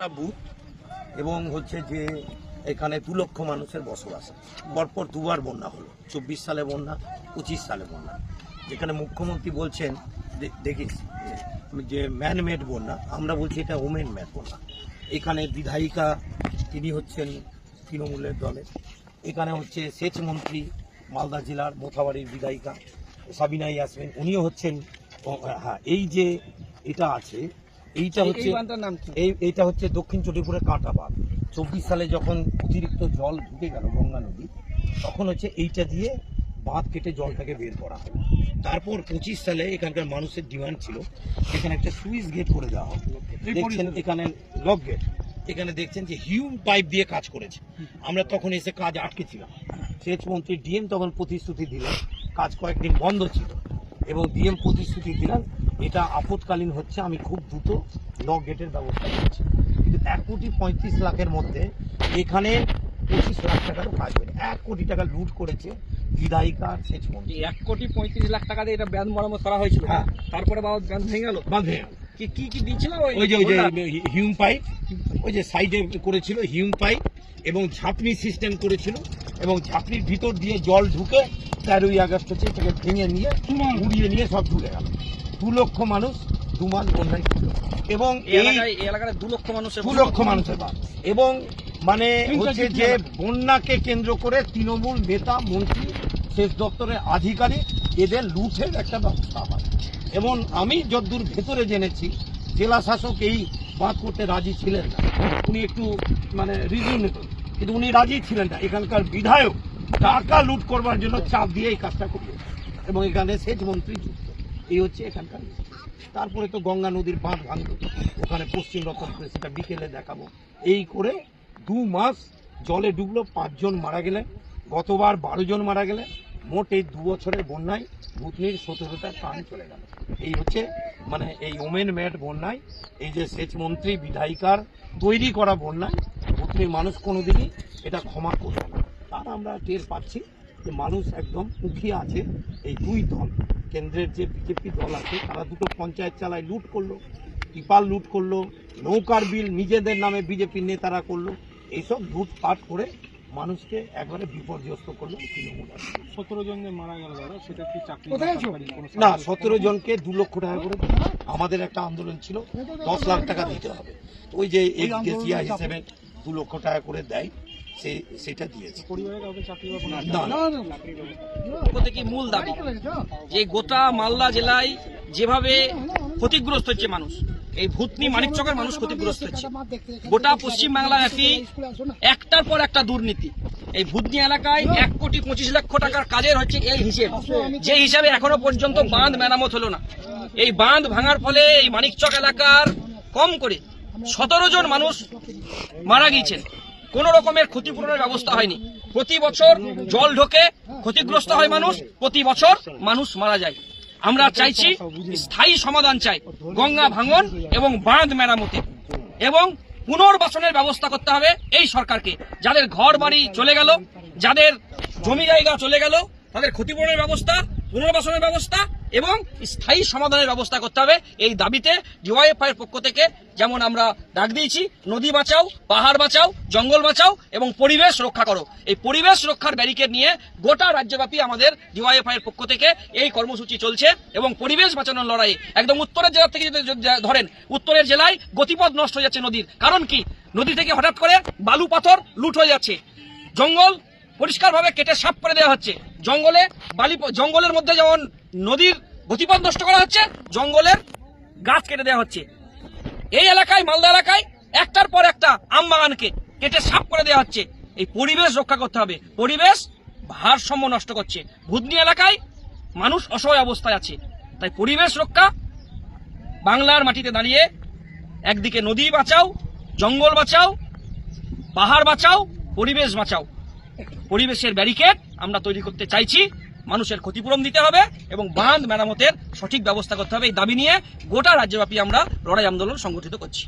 Booth এবং হচ্ছে যে এখানে দু লক্ষ মানুষের বসবাস। পরপর দুবার বন্যা হলো, চব্বিশ সালে বন্যা, পঁচিশ সালে বন্যা। যেখানে মুখ্যমন্ত্রী বলছেন দেখিস, যে ম্যান মেড বন্যা, আমরা বলছি এটা ওমেন মেড বন্যা। এখানে বিধায়িকা, তিনি হচ্ছেন তৃণমূলের দলের এখানে হচ্ছে সেচ মন্ত্রী, মালদা জেলার মোথাবাড়ির বিধায়িকা, সাবিনা ইয়াসমিন, উনিও হচ্ছেন হ্যাঁ এই যে এটা আছে এইটা হচ্ছে এই এইটা হচ্ছে দক্ষিণ চটিপুরের কাঁটা বাঁধ চব্বিশ সালে যখন অতিরিক্ত জল ঢুকে গেল গঙ্গা নদী তখন হচ্ছে এইটা দিয়ে বাঁধ কেটে জলটাকে বের করা হয়। তারপর পঁচিশ সালে এখানকার মানুষের ডিমান্ড ছিল এখানে একটা সুইচ গেট করে দেওয়া হয়। দেখছেন এখানে লক গেট। এখানে দেখছেন যে হিউম পাইপ দিয়ে কাজ করেছে। আমরা তখন এসে কাজ আটকেছিলাম। সেচ মন্ত্রী ডিএম তখন প্রতিশ্রুতি দিলেন। কাজ কয়েকদিন বন্ধ ছিল এবং ডিএম প্রতিশ্রুতি দিলেন এটা আপৎকালীন হচ্ছে আমি খুব দ্রুত লক গেটের ব্যবস্থা করছি। কিন্তু এক কোটি পঁয়ত্রিশ লাখের মধ্যে এখানে পঁচিশ লাখ টাকারও কাজ করে এক কোটি টাকা লুট করেছে বিধায়িকা আর সেচ মন্ত্রী। এক কোটি পঁয়ত্রিশ লাখ টাকা দিয়ে এটা ব্যান্ড মেরামত করা হয়েছিল। হ্যাঁ। তারপরে বাবা ব্যান্ড ভেঙে গেল? বাঁধে কি কি কি দিয়েছিল ওই যে ওই যে হিউম পাইপ ওই যে সাইডে করেছিল হিউম পাইপ এবং ঝাঁপনি সিস্টেম করেছিল এবং ঝাঁপনির ভিতর দিয়ে জল ঢুকে তেরোই আগস্ট হচ্ছে এটাকে ভেঙে নিয়ে উড়িয়ে নিয়ে সব ঢুকে গেল। দু লক্ষ মানুষ দু মাস বন্যায় ছিল এবং এই এলাকায় দু লক্ষ মানুষের দু লক্ষ মানুষের বাস। এবং মানে হচ্ছে যে বন্যাকে কেন্দ্র করে তৃণমূল নেতা মন্ত্রী সেচ দপ্তরের আধিকারিক এদের লুঠের একটা ব্যবস্থা হয় এবং আমি যদ্দূর ভেতরে জেনেছি জেলা শাসক এই বাদ করতে রাজি ছিলেন না। উনি একটু মানে রিজনেবল কিন্তু উনি রাজি ছিলেন না। এখানকার বিধায়ক টাকা লুট করবার জন্য চাপ দিয়ে এই কাজটা করিয়েছে। এবং এখানে সেচ মন্ত্রী এই হচ্ছে এখানকার তারপরে তো গঙ্গা নদীর বাঁধ ভাঙলো ওখানে পশ্চিম রতনপুরে সেটা বিকেলে দেখাবো। এই করে দু মাস জলে ডুবলো, পাঁচজন মারা গেলেন। গতবার বারো জন মারা গেলেন। মোট এই দু বছরের বন্যায় ভূতনির সতেরোটা প্রাণ চলে গেল। এই হচ্ছে মানে এই ওমেন ম্যাট বন্যায়, এই যে সেচ মন্ত্রী, বিধায়িকার তৈরি করা বন্যায় ভূতনির মানুষ কোনোদিনই এটা ক্ষমা করবে না। তার আমরা টের পাচ্ছি যে মানুষ একদম মুখিয়ে আছে এই দুই দল। কেন্দ্রের যে বিজেপি দল আছে তারা দুটো পঞ্চায়েত চালায় লুট করল টিপাল লুট করল নৌকার বিল নিজেদের নামে বিজেপির নেতারা করল এইসব লুটপাট করে মানুষকে একবারে বিপর্যস্ত করল তৃণমূল সতেরো জন মারা গেল দাদা সেটা কি চাকরি না সতেরো জনকে দু লক্ষ টাকা করে আমাদের একটা আন্দোলন ছিল দশ লাখ টাকা দিতে হবে। ওই যে এক্স গেসিয়া হিসেবে দু লক্ষ টাকা করে দেয়। সে সেটা দিয়েছে। থেকে মূল দাবি? যে গোটা মালদা জেলায় যেভাবে ক্ষতিগ্রস্ত হচ্ছে মানুষ এই ভূতনি মানিকচকের মানুষ ক্ষতিগ্রস্ত হচ্ছে। গোটা পশ্চিমবাংলায় একই একটার পর একটা দুর্নীতি। এই ভূতনি এলাকায় এক কোটি পঁচিশ লক্ষ টাকার কাজের হচ্ছে এই হিসেব। যে হিসাবে এখনও পর্যন্ত বাঁধ মেরামত হলো না। এই বাঁধ ভাঙার ফলে এই মানিকচক এলাকার কম করে সতেরো জন মানুষ মারা গিয়েছেন। কোন রকমের ক্ষতিপূরণের ব্যবস্থা হয়নি। প্রতি বছর জল ঢোকে, ক্ষতিগ্রস্ত হয় মানুষ, প্রতি বছর মানুষ মারা যায়। আমরা চাইছি স্থায়ী সমাধান চাই, গঙ্গা ভাঙন এবং বাঁধ মেরামতি। এবং পুনর্বাসনের ব্যবস্থা করতে হবে এই সরকারকে। যাদের ঘর বাড়ি চলে গেল, যাদের জমি জায়গা চলে গেল, তাদের ক্ষতিপূরণের ব্যবস্থা পুনর্বাসনের ব্যবস্থা এবং স্থায়ী সমাধানের ব্যবস্থা করতে হবে। এই দাবিতে ডিওয়াইএফআই এর পক্ষ থেকে যেমন আমরা ডাক দিয়েছি, নদী বাঁচাও, পাহাড় বাঁচাও, জঙ্গল বাঁচাও এবং পরিবেশ রক্ষা করো। এই পরিবেশ রক্ষার ব্যারিকেড নিয়ে গোটা রাজ্যব্যাপী আমাদের ডিওয়াইএফআই এর পক্ষ থেকে এই কর্মসূচি চলছে এবং পরিবেশ বাঁচানোর লড়াইয়ে একদম উত্তরের জেলা থেকে যদি ধরেন, উত্তরের জেলায় গতিপথ নষ্ট হয়ে যাচ্ছে নদীর। কারণ কি? নদী থেকে হঠাৎ করে বালু পাথর লুট হয়ে যাচ্ছে। জঙ্গল পরিষ্কারভাবে কেটে সাফ করে দেওয়া হচ্ছে। জঙ্গলে, বালি, জঙ্গলের মধ্যে যেমন নদীর গতিপথ নষ্ট করা হচ্ছে, জঙ্গলের গাছ কেটে দেওয়া হচ্ছে। এই এলাকায়, মালদা এলাকায় একটার পর একটা আম বাগানকে কেটে সাফ করে দেওয়া হচ্ছে। এই পরিবেশ রক্ষা করতে হবে। পরিবেশ ভারসাম্য নষ্ট করছে। ভুদনি এলাকায় মানুষ অসহায় অবস্থায় আছে। তাই পরিবেশ রক্ষা বাংলার মাটিতে দাঁড়িয়ে একদিকে নদী বাঁচাও, জঙ্গল বাঁচাও, পাহাড় বাঁচাও, পরিবেশ বাঁচাও। পরিবেশের ব্যারিকেড আমরা তৈরি করতে চাইছি। মানুষের ক্ষতিপূরণ দিতে হবে এবং বাঁধ মেরামতের সঠিক ব্যবস্থা করতে হবে। এই দাবি নিয়ে গোটা রাজ্যব্যাপী আমরা লড়াই আন্দোলন সংগঠিত করছি।